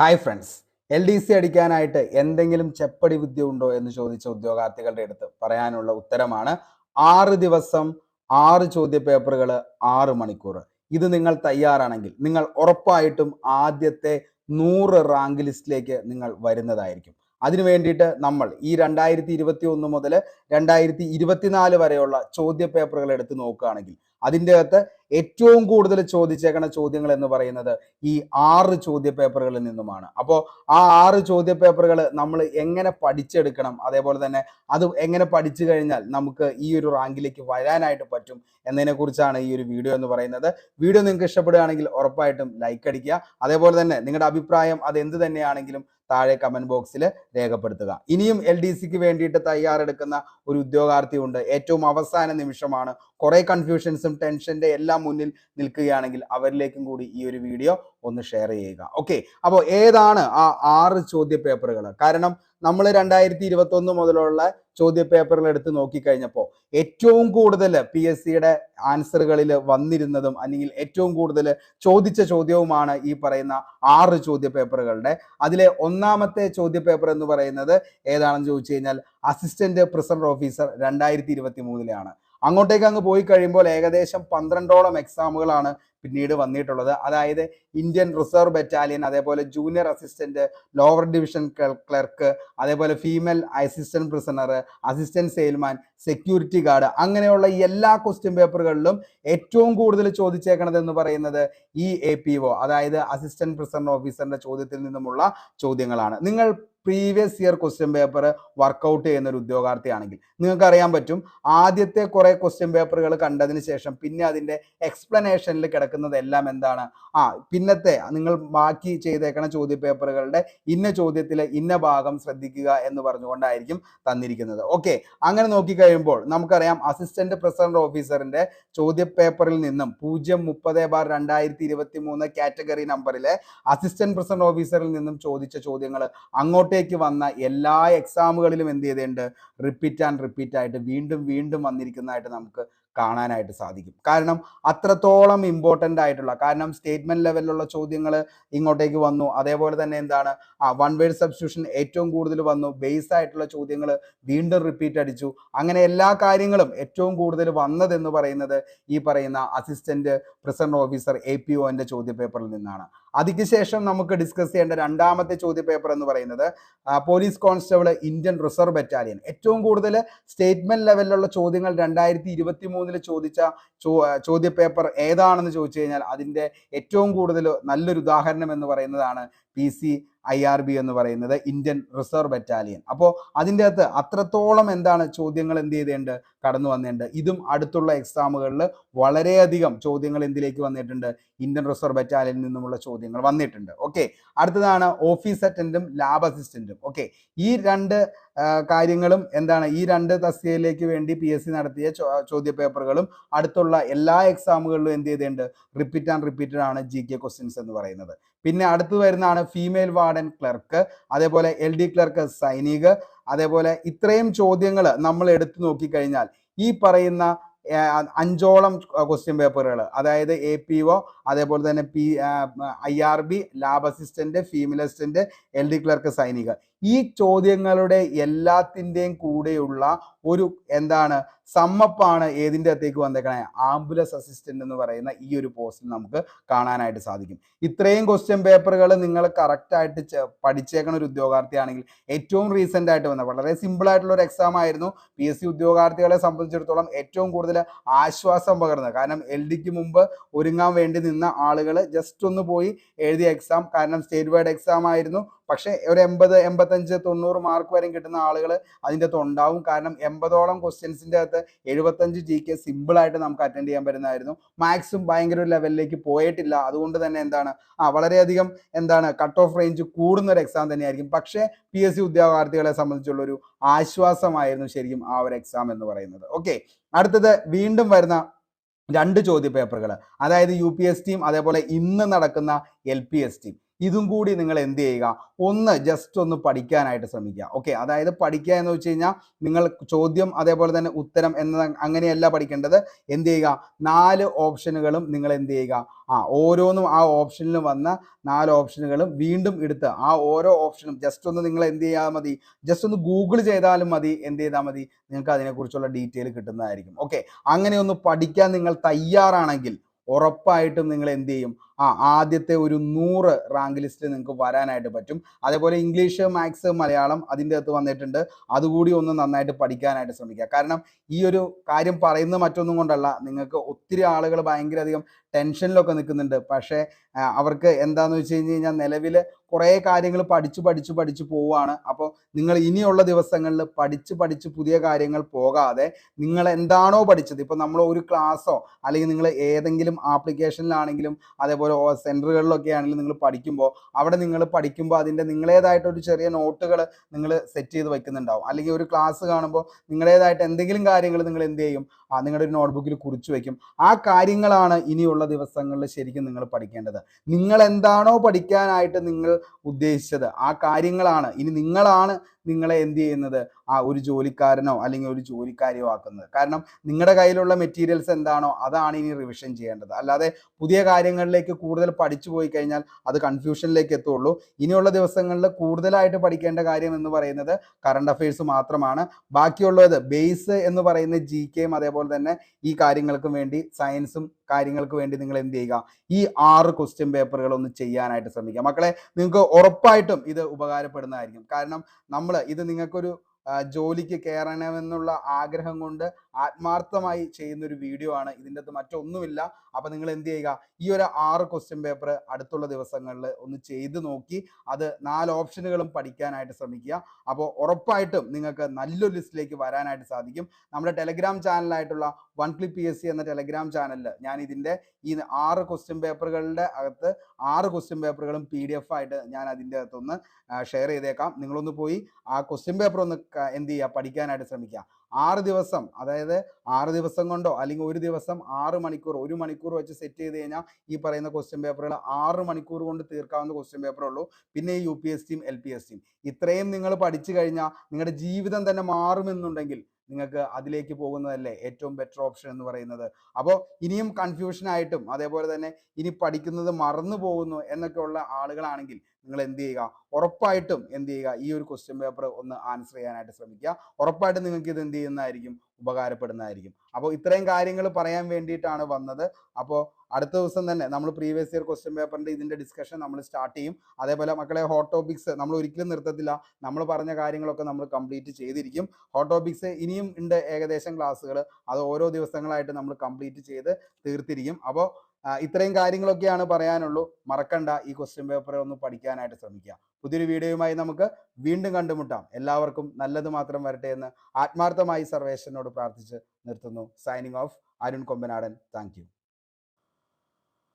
Hi friends L D C അടിക്കാനായിട്ട് എന്തെങ്കിലും ചെപ്പടി വിദ്യ ഉണ്ടോ എന്ന് ചോദിച്ച ഉദ്യോഗാർത്ഥികളുടെ അടുത്ത് പറയാനുള്ള ഉത്തരമാണ് ആറ് ദിവസം ആറ് ചോദ്യ പേപ്പറുകൾ ആറ് മണിക്കൂർ. ഇത് നിങ്ങൾ തയ്യാറാണെങ്കിൽ നിങ്ങൾ ഉറപ്പായിട്ടും ആദ്യത്തെ നൂറ് റാങ്ക് ലിസ്റ്റിലേക്ക് നിങ്ങൾ വരുന്നതായിരിക്കും. അതിനു വേണ്ടിയിട്ട് നമ്മൾ ഈ രണ്ടായിരത്തി ഇരുപത്തി ഒന്ന് മുതൽ രണ്ടായിരത്തി ഇരുപത്തിനാല് വരെയുള്ള ചോദ്യ പേപ്പറുകൾ എടുത്ത് നോക്കുകയാണെങ്കിൽ അതിന്റെ അകത്ത് ഏറ്റവും കൂടുതൽ ചോദിച്ചേക്കണ ചോദ്യങ്ങൾ എന്ന് പറയുന്നത് ഈ ആറ് ചോദ്യ പേപ്പറുകളിൽ നിന്നുമാണ്. അപ്പോൾ ആ ആറ് ചോദ്യ പേപ്പറുകൾ നമ്മൾ എങ്ങനെ പഠിച്ചെടുക്കണം? അതേപോലെ തന്നെ അത് എങ്ങനെ പഠിച്ചു കഴിഞ്ഞാൽ നമുക്ക് ഈ ഒരു റാങ്കിലേക്ക് വരാനായിട്ട് പറ്റും എന്നതിനെ കുറിച്ചാണ് ഈ ഒരു വീഡിയോ എന്ന് പറയുന്നത്. വീഡിയോ നിങ്ങൾക്ക് ഇഷ്ടപ്പെടുകയാണെങ്കിൽ ഉറപ്പായിട്ടും ലൈക്ക് അടിക്കുക. അതേപോലെ തന്നെ നിങ്ങളുടെ അഭിപ്രായം അത് എന്ത് തന്നെയാണെങ്കിലും താഴെ കമന്റ് ബോക്സിൽ രേഖപ്പെടുത്തുക. ഇനിയും എൽ ഡി സിക്ക് വേണ്ടിയിട്ട് തയ്യാറെടുക്കുന്ന ഒരു ഉദ്യോഗാർത്ഥി ഉണ്ട് ഏറ്റവും അവസാന നിമിഷമാണ്. കുറേ കൺഫ്യൂഷൻസും ടെൻഷന്റെ എല്ലാം മുന്നിൽ നിൽക്കുകയാണെങ്കിൽ അവരിലേക്കും കൂടി ഈ ഒരു വീഡിയോ ഒന്ന് ഷെയർ ചെയ്യുക. ഓക്കെ അപ്പോൾ ഏതാണ് ആ ആറ് ചോദ്യ പേപ്പറുകൾ കാരണം നമ്മൾ രണ്ടായിരത്തി ഇരുപത്തി ഒന്ന് മുതലുള്ള ചോദ്യ പേപ്പറുകൾ എടുത്ത് നോക്കിക്കഴിഞ്ഞപ്പോൾ ഏറ്റവും കൂടുതൽ പി എസ് സിയുടെ ആൻസറുകളിൽ വന്നിരുന്നതും അല്ലെങ്കിൽ ഏറ്റവും കൂടുതൽ ചോദിച്ച ചോദ്യവുമാണ് ഈ പറയുന്ന ആറ് ചോദ്യ പേപ്പറുകളുടെ അതിലെ ഒന്നാമത്തെ ചോദ്യ പേപ്പർ എന്ന് പറയുന്നത് ഏതാണെന്ന് ചോദിച്ചു കഴിഞ്ഞാൽ അസിസ്റ്റന്റ് പ്രസിഡന്റ് ഓഫീസർ രണ്ടായിരത്തി ഇരുപത്തി മൂന്നിലാണ് അങ്ങോട്ടേക്ക് അങ്ങ് പോയി കഴിയുമ്പോൾ ഏകദേശം പന്ത്രണ്ടോളം എക്സാമുകളാണ് പിന്നീട് വന്നിട്ടുള്ളത്. അതായത് ഇന്ത്യൻ റിസർവ് ബറ്റാലിയൻ അതേപോലെ junior assistant lower division clerk അതേപോലെ female assistant prisoner assistant salesman security guard അങ്ങനെയുള്ള എല്ലാ ക്വസ്റ്റ്യൻ പേപ്പറുകളിലും ഏറ്റവും കൂടുതൽ ചോദിച്ചേക്കണത് എന്ന് പറയുന്നത് ഈ എ പി ഒ അതായത് അസിസ്റ്റന്റ് പ്രിസണർ ഓഫീസറിന്റെ ചോദ്യത്തിൽ നിന്നുമുള്ള ചോദ്യങ്ങളാണ്. നിങ്ങൾ previous year question paper workout ചെയ്യുന്ന ഒരു ഉദ്യോഗാർത്ഥിയാണെങ്കിൽ നിങ്ങൾക്ക് അറിയാൻ പറ്റും ആദ്യത്തെ കുറെ ക്വസ്റ്റ്യൻ പേപ്പറുകൾ കണ്ടതിന് ശേഷം പിന്നെ അതിന്റെ എക്സ്പ്ലനേഷനിൽ കിടക്കുന്നതെല്ലാം എന്താണ്? ആ പിന്നത്തെ നിങ്ങൾ ബാക്കി ചെയ്തേക്കണ ചോദ്യപേപ്പറുകളുടെ ഇന്ന ചോദ്യത്തിലെ ഇന്ന ഭാഗം ശ്രദ്ധിക്കുക എന്ന് പറഞ്ഞുകൊണ്ടായിരിക്കും തന്നിരിക്കുന്നത്. ഓക്കെ അങ്ങനെ നോക്കിക്കഴിയുമ്പോൾ നമുക്കറിയാം അസിസ്റ്റന്റ് പ്രസിഡന്റ് ഓഫീസറിന്റെ ചോദ്യപേപ്പറിൽ നിന്നും പൂജ്യം മുപ്പത് ബാർ രണ്ടായിരത്തി ഇരുപത്തി മൂന്ന് കാറ്റഗറി നമ്പറിലെ അസിസ്റ്റന്റ് പ്രസിഡന്റ് ഓഫീസറിൽ നിന്നും ചോദിച്ച ചോദ്യങ്ങൾ അങ്ങോട്ടേക്ക് വന്ന എല്ലാ എക്സാമുകളിലും എന്ത് ചെയ്തിട്ടുണ്ട്? റിപ്പീറ്റ് ആൻഡ് റിപ്പീറ്റ് ആയിട്ട് വീണ്ടും വീണ്ടും വന്നിരിക്കുന്നതായിട്ട് നമുക്ക് കാണാനായിട്ട് സാധിക്കും. കാരണം അത്രത്തോളം ഇമ്പോർട്ടന്റ് ആയിട്ടുള്ള കാരണം സ്റ്റേറ്റ്മെന്റ് ലെവലിലുള്ള ചോദ്യങ്ങൾ ഇങ്ങോട്ടേക്ക് വന്നു. അതേപോലെ തന്നെ എന്താണ്? ആ വൺ വേർഡ് സബ്സ്റ്റിറ്റ്യൂഷൻ ഏറ്റവും കൂടുതൽ വന്നു. ബേസ് ആയിട്ടുള്ള ചോദ്യങ്ങൾ വീണ്ടും റിപ്പീറ്റ് അടിച്ചു. അങ്ങനെ എല്ലാ കാര്യങ്ങളും ഏറ്റവും കൂടുതൽ വന്നതെന്ന് പറയുന്നത് ഈ പറയുന്ന assistant president officer A P ഒന്റെ ചോദ്യ പേപ്പറിൽ നിന്നാണ്. അതിനുശേഷം നമുക്ക് ഡിസ്കസ് ചെയ്യേണ്ട രണ്ടാമത്തെ ചോദ്യ പേപ്പർ എന്ന് പറയുന്നത് police constable Indian reserve battalion ഏറ്റവും കൂടുതൽ സ്റ്റേറ്റ്മെന്റ് ലെവലിലുള്ള ചോദ്യങ്ങൾ രണ്ടായിരത്തി ഇരുപത്തി മൂന്നിൽ ചോദിച്ച ചോദ്യ പേപ്പർ ഏതാണെന്ന് ചോദിച്ചു കഴിഞ്ഞാൽ അതിന്റെ ഏറ്റവും കൂടുതൽ നല്ലൊരു ഉദാഹരണം എന്ന് പറയുന്നതാണ് P C I R B എന്ന് പറയുന്നത് ഇന്ത്യൻ റിസർവ് ബറ്റാലിയൻ. അപ്പോൾ അതിന്റെ അകത്ത് അത്രത്തോളം എന്താണ് ചോദ്യങ്ങൾ എന്ത് ചെയ്തേണ്ട കടന്നു വന്നിട്ടുണ്ട്. ഇതും അടുത്തുള്ള എക്സാമുകളിൽ വളരെയധികം ചോദ്യങ്ങൾ എന്തിലേക്ക് വന്നിട്ടുണ്ട്? ഇന്ത്യൻ റിസർവ് ബറ്റാലിയനിൽ നിന്നുമുള്ള ചോദ്യങ്ങൾ വന്നിട്ടുണ്ട്. ഓക്കെ. അടുത്തതാണ് ഓഫീസ് അറ്റൻഡും ലാബ് അസിസ്റ്റന്റും ഓക്കെ. ഈ രണ്ട് കാര്യങ്ങളും എന്താണ് ഈ രണ്ട് തസ്തികയിലേക്ക് വേണ്ടി പി എസ് സി നടത്തിയ ചോദ്യ പേപ്പറുകളും അടുത്തുള്ള എല്ലാ എക്സാമുകളിലും എന്ത് ചെയ്തിട്ടുണ്ട്? റിപ്പീറ്റ് ആൻഡ് റിപ്പീറ്റഡ് ആണ് ജി കെ ക്വസ്റ്റ്യൻസ് എന്ന് പറയുന്നത്. പിന്നെ അടുത്ത് വരുന്നതാണ് ഫീമെയിൽ വാർഡൻ ക്ലർക്ക് അതേപോലെ എൽ ഡി ക്ലർക്ക് സൈനിക അതേപോലെ ഇത്രയും ചോദ്യങ്ങൾ നമ്മൾ എടുത്തു നോക്കിക്കഴിഞ്ഞാൽ ഈ പറയുന്ന അഞ്ചോളം ക്വസ്റ്റ്യൻ പേപ്പറുകൾ അതായത് എ പി ഒ അതേപോലെ തന്നെ P I R B lab assistant female assistant L D clerk സൈനിക. ഈ ചോദ്യങ്ങളുടെ എല്ലാത്തിന്റെയും കൂടെയുള്ള ഒരു എന്താണ് സമ്മപ്പാണ് ഏതിന്റെ അകത്തേക്ക് വന്നേക്കണേ? ആംബുലൻസ് അസിസ്റ്റന്റ് എന്ന് പറയുന്ന ഈ ഒരു പോസ്റ്റിൽ നമുക്ക് കാണാനായിട്ട് സാധിക്കും. ഇത്രയും ക്വസ്റ്റ്യൻ പേപ്പറുകൾ നിങ്ങൾ കറക്റ്റായിട്ട് പഠിച്ചേക്കണ ഒരു ഉദ്യോഗാർത്ഥിയാണെങ്കിൽ ഏറ്റവും റീസെന്റ് ആയിട്ട് വന്ന വളരെ സിമ്പിൾ ആയിട്ടുള്ള ഒരു എക്സാം ആയിരുന്നു. പി എസ് സി ഉദ്യോഗാർത്ഥികളെ സംബന്ധിച്ചിടത്തോളം ഏറ്റവും കൂടുതൽ ആശ്വാസം പകർന്നത്. കാരണം എൽ ഡിക്ക് മുമ്പ് ഒരുങ്ങാൻ വേണ്ടി നിന്ന ആളുകൾ ജസ്റ്റ് ഒന്ന് പോയി എഴുതിയ എക്സാം കാരണം സ്റ്റേറ്റ് വൈഡ് എക്സാം ആയിരുന്നു. പക്ഷേ ഒരു എൺപത് എൺപത്തഞ്ച് തൊണ്ണൂറ് മാർക്ക് വരെ കിട്ടുന്ന ആളുകൾ അതിന്റെ അകത്ത് ഉണ്ടാവും. കാരണം എൺപതോളം ക്വസ്റ്റ്യൻസിന്റെ അകത്ത് എഴുപത്തഞ്ച് ജി കെ സിമ്പിളായിട്ട് നമുക്ക് അറ്റൻഡ് ചെയ്യാൻ പറ്റുന്നതായിരുന്നു. മാക്സും ഭയങ്കര ഒരു ലെവലിലേക്ക് പോയിട്ടില്ല. അതുകൊണ്ട് തന്നെ എന്താണ്? ആ വളരെയധികം എന്താണ്? കട്ട് ഓഫ് റേഞ്ച് കൂടുന്ന ഒരു എക്സാം തന്നെയായിരിക്കും. പക്ഷേ പി എസ് സി ഉദ്യോഗാർത്ഥികളെ സംബന്ധിച്ചുള്ള ഒരു ആശ്വാസമായിരുന്നു ശരിക്കും ആ ഒരു എക്സാം എന്ന് പറയുന്നത്. ഓക്കെ അടുത്തത് വീണ്ടും വരുന്ന രണ്ട് ചോദ്യ പേപ്പറുകൾ അതായത് യു പി എസ് ടിയും അതേപോലെ ഇന്ന് നടക്കുന്ന എൽ പി എസ് ടിയും ഇതും കൂടി നിങ്ങൾ എന്ത് ചെയ്യുക? ഒന്ന് ജസ്റ്റ് ഒന്ന് പഠിക്കാനായിട്ട് ശ്രമിക്കുക. ഓക്കെ അതായത് പഠിക്കുക എന്ന് വെച്ച് കഴിഞ്ഞാൽ നിങ്ങൾ ചോദ്യം അതേപോലെ തന്നെ ഉത്തരം എന്ന അങ്ങനെയല്ല പഠിക്കേണ്ടത്. എന്ത് ചെയ്യുക? നാല് ഓപ്ഷനുകളും നിങ്ങൾ എന്ത് ചെയ്യുക? ആ ഓരോന്നും ആ ഓപ്ഷനിൽ വന്ന നാല് ഓപ്ഷനുകളും വീണ്ടും എടുത്ത് ആ ഓരോ ഓപ്ഷനും ജസ്റ്റ് ഒന്ന് നിങ്ങൾ എന്ത് ചെയ്യാൽ മതി. ജസ്റ്റ് ഒന്ന് ഗൂഗിൾ ചെയ്താലും മതി. എന്ത് ചെയ്താൽ മതി? നിങ്ങൾക്ക് അതിനെക്കുറിച്ചുള്ള ഡീറ്റെയിൽ കിട്ടുന്നതായിരിക്കും. ഓക്കെ അങ്ങനെ ഒന്ന് പഠിക്കാൻ നിങ്ങൾ തയ്യാറാണെങ്കിൽ ഉറപ്പായിട്ടും നിങ്ങൾ എന്ത് ചെയ്യും? ആ ആദ്യത്തെ ഒരു നൂറ് റാങ്ക് ലിസ്റ്റ് നിങ്ങൾക്ക് വരാനായിട്ട് പറ്റും. അതേപോലെ ഇംഗ്ലീഷ് മാത്സ് മലയാളം അതിന്റെ അകത്ത് വന്നിട്ടുണ്ട്. അതുകൂടി ഒന്ന് നന്നായിട്ട് പഠിക്കാനായിട്ട് ശ്രമിക്കുക. കാരണം ഈ ഒരു കാര്യം പറയുന്നത് മറ്റൊന്നും കൊണ്ടല്ല. നിങ്ങൾക്ക് ഒത്തിരി ആളുകൾ ഭയങ്കര അധികം ടെൻഷനിലൊക്കെ നിൽക്കുന്നുണ്ട്. പക്ഷേ അവർക്ക് എന്താന്ന് വെച്ച് കഴിഞ്ഞ് കഴിഞ്ഞാൽ നിലവിൽ കുറേ കാര്യങ്ങൾ പഠിച്ചു പഠിച്ചു പഠിച്ചു പോവുകയാണ്. അപ്പോൾ നിങ്ങൾ ഇനിയുള്ള ദിവസങ്ങളിൽ പഠിച്ച് പഠിച്ച് പുതിയ കാര്യങ്ങൾ പോകാതെ നിങ്ങൾ എന്താണോ പഠിച്ചത് ഇപ്പോൾ നമ്മൾ ഒരു ക്ലാസ്സോ അല്ലെങ്കിൽ നിങ്ങൾ ഏതെങ്കിലും ആപ്ലിക്കേഷനിലാണെങ്കിലും അതേപോലെ സെന്ററുകളിലൊക്കെ ആണെങ്കിൽ നിങ്ങൾ പഠിക്കുമ്പോൾ അവിടെ നിങ്ങൾ പഠിക്കുമ്പോൾ അതിന്റെ നിങ്ങളേതായിട്ടൊരു ചെറിയ നോട്ടുകൾ നിങ്ങൾ സെറ്റ് ചെയ്ത് വെക്കുന്നുണ്ടാവും. അല്ലെങ്കിൽ ഒരു ക്ലാസ് കാണുമ്പോൾ നിങ്ങളേതായിട്ട് എന്തെങ്കിലും കാര്യങ്ങൾ നിങ്ങൾ എന്ത് ചെയ്യും? ആ നിങ്ങളുടെ ഒരു നോട്ട്ബുക്കിൽ കുറിച്ച് വെക്കും. ആ കാര്യങ്ങളാണ് ഇനിയുള്ള ദിവസങ്ങളിൽ ശരിക്കും നിങ്ങൾ പഠിക്കേണ്ടത്. നിങ്ങൾ എന്താണോ പഠിക്കാനായിട്ട് നിങ്ങൾ ഉദ്ദേശിച്ചത് ആ കാര്യങ്ങളാണ്. ഇനി നിങ്ങളാണ് നിങ്ങളെ എന്ത് ചെയ്യുന്നത്? ആ ഒരു ജോലിക്കാരനോ അല്ലെങ്കിൽ ഒരു ജോലിക്കാരിയോ ആക്കുന്നത്. കാരണം നിങ്ങളുടെ കയ്യിലുള്ള മെറ്റീരിയൽസ് എന്താണോ അതാണ് ഇനി റിവിഷൻ ചെയ്യേണ്ടത്. അല്ലാതെ പുതിയ കാര്യങ്ങളിലേക്ക് കൂടുതൽ പഠിച്ചു പോയി കഴിഞ്ഞാൽ അത് കൺഫ്യൂഷനിലേക്ക് എത്തുള്ളൂ. ഇനിയുള്ള ദിവസങ്ങളിൽ കൂടുതലായിട്ട് പഠിക്കേണ്ട കാര്യം എന്ന് പറയുന്നത് കറണ്ട് അഫയേഴ്സ് മാത്രമാണ്. ബാക്കിയുള്ളത് ബേസ് എന്ന് പറയുന്ന ജി കെയും അതേപോലെ തന്നെ ഈ കാര്യങ്ങൾക്കും വേണ്ടി സയൻസും കാര്യങ്ങൾക്ക് വേണ്ടി നിങ്ങൾ എന്ത് ചെയ്യുക? ഈ ആറ് ക്വസ്റ്റ്യൻ പേപ്പറുകൾ ഒന്ന് ചെയ്യാനായിട്ട് ശ്രമിക്കുക. മക്കളെ നിങ്ങൾക്ക് ഉറപ്പായിട്ടും ഇത് ഉപകാരപ്പെടുന്നതായിരിക്കും. കാരണം നമ്മൾ ഇത് നിങ്ങൾക്കൊരു ജോലിക്ക് കയറണമെന്നുള്ള ആഗ്രഹം കൊണ്ട് ആത്മാർത്ഥമായി ചെയ്യുന്ന ഒരു വീഡിയോ ആണ്. ഇതിന്റെ അകത്ത് മറ്റൊന്നുമില്ല. അപ്പൊ നിങ്ങൾ എന്ത് ചെയ്യുക? ഈ ഒരു ആറ് ക്വസ്റ്റ്യൻ പേപ്പർ അടുത്തുള്ള ദിവസങ്ങളിൽ ഒന്ന് ചെയ്ത് നോക്കി. അത് നാല് ഓപ്ഷനുകളും പഠിക്കാനായിട്ട് ശ്രമിക്കുക. അപ്പോൾ ഉറപ്പായിട്ടും നിങ്ങൾക്ക് നല്ലൊരു ലിസ്റ്റിലേക്ക് വരാനായിട്ട് സാധിക്കും. നമ്മുടെ Telegram ചാനലായിട്ടുള്ള one clip P S C എന്ന ടെലഗ്രാം ചാനലിൽ ഞാൻ ഇതിന്റെ ഈ ആറ് ക്വസ്റ്റ്യൻ പേപ്പറുകളുടെ അകത്ത് ആറ് ക്വസ്റ്റ്യൻ പേപ്പറുകളും പി ഡി എഫ് ആയിട്ട് ഞാൻ അതിന്റെ അകത്തൊന്ന് ഷെയർ ചെയ്തേക്കാം. നിങ്ങളൊന്ന് പോയി ആ ക്വസ്റ്റ്യൻ പേപ്പർ ഒന്ന് എന്ത് ചെയ്യുക? പഠിക്കാനായിട്ട് ശ്രമിക്കുക. ആറ് ദിവസം അതായത് ആറ് ദിവസം കൊണ്ടോ അല്ലെങ്കിൽ ഒരു ദിവസം ആറ് മണിക്കൂർ ഒരു മണിക്കൂർ വെച്ച് സെറ്റ് ചെയ്ത് കഴിഞ്ഞാൽ ഈ പറയുന്ന ക്വസ്റ്റ്യൻ പേപ്പറുകൾ ആറ് മണിക്കൂർ കൊണ്ട് തീർക്കാവുന്ന ക്വസ്റ്റ്യൻ പേപ്പറേ ഉള്ളൂ. പിന്നെ യു പി എസ് ടിയും എൽ പി എസ് ടിയും ഇത്രയും നിങ്ങൾ പഠിച്ചു കഴിഞ്ഞാൽ നിങ്ങളുടെ ജീവിതം തന്നെ മാറുമെന്നുണ്ടെങ്കിൽ നിങ്ങൾക്ക് അതിലേക്ക് പോകുന്നതല്ലേ ഏറ്റവും ബെറ്റർ ഓപ്ഷൻ എന്ന് പറയുന്നത്. അപ്പോൾ ഇനിയും കൺഫ്യൂഷനായിട്ടും അതേപോലെ തന്നെ ഇനി പഠിക്കുന്നത് മറന്നു പോകുന്നു എന്നൊക്കെയുള്ള ആളുകളാണെങ്കിൽ നിങ്ങൾ എന്ത് ചെയ്യുക? ഉറപ്പായിട്ടും എന്ത് ചെയ്യുക? ഈ ഒരു ക്വസ്റ്റ്യൻ പേപ്പർ ഒന്ന് ആൻസർ ചെയ്യാനായിട്ട് ശ്രമിക്കുക. ഉറപ്പായിട്ടും നിങ്ങൾക്ക് ഇത് എന്ത് ചെയ്യുന്നതായിരിക്കും? ഉപകാരപ്പെടുന്നതായിരിക്കും. അപ്പോൾ ഇത്രയും കാര്യങ്ങൾ പറയാൻ വേണ്ടിയിട്ടാണ് വന്നത്. അപ്പോൾ അടുത്ത ദിവസം തന്നെ നമ്മൾ പ്രീവിയസ് ഇയർ ക്വസ്റ്റ്യൻ പേപ്പറിന്റെ ഇതിന്റെ ഡിസ്കഷൻ നമ്മൾ സ്റ്റാർട്ട് ചെയ്യും. അതേപോലെ മക്കളെ ഹോട്ട് ടോപ്പിക്സ് നമ്മൾ ഒരിക്കലും നിർത്തത്തില്ല. നമ്മൾ പറഞ്ഞ കാര്യങ്ങളൊക്കെ നമ്മൾ കംപ്ലീറ്റ് ചെയ്തിരിക്കും. ഹോട്ട് ടോപ്പിക്സ് ഇനിയും ഉണ്ട് ഏകദേശം ക്ലാസ്സുകൾ അത് ഓരോ ദിവസങ്ങളായിട്ട് നമ്മൾ കംപ്ലീറ്റ് ചെയ്ത് തീർത്തിരിക്കും. അപ്പോൾ ഇത്രയും കാര്യങ്ങളൊക്കെയാണ് പറയാനുള്ളൂ. മറക്കണ്ട ഈ ക്വസ്റ്റ്യൻ പേപ്പർ ഒന്ന് പഠിക്കാനായിട്ട് ശ്രമിക്കുക. പുതിയൊരു വീഡിയോയുമായി നമുക്ക് വീണ്ടും കണ്ടുമുട്ടാം. എല്ലാവർക്കും നല്ലത് മാത്രം വരട്ടെ എന്ന് ആത്മാർത്ഥമായി സർവേശ്വരനോട് പ്രാർത്ഥിച്ച് നിർത്തുന്നു. Signing off Arun Kombanadan thank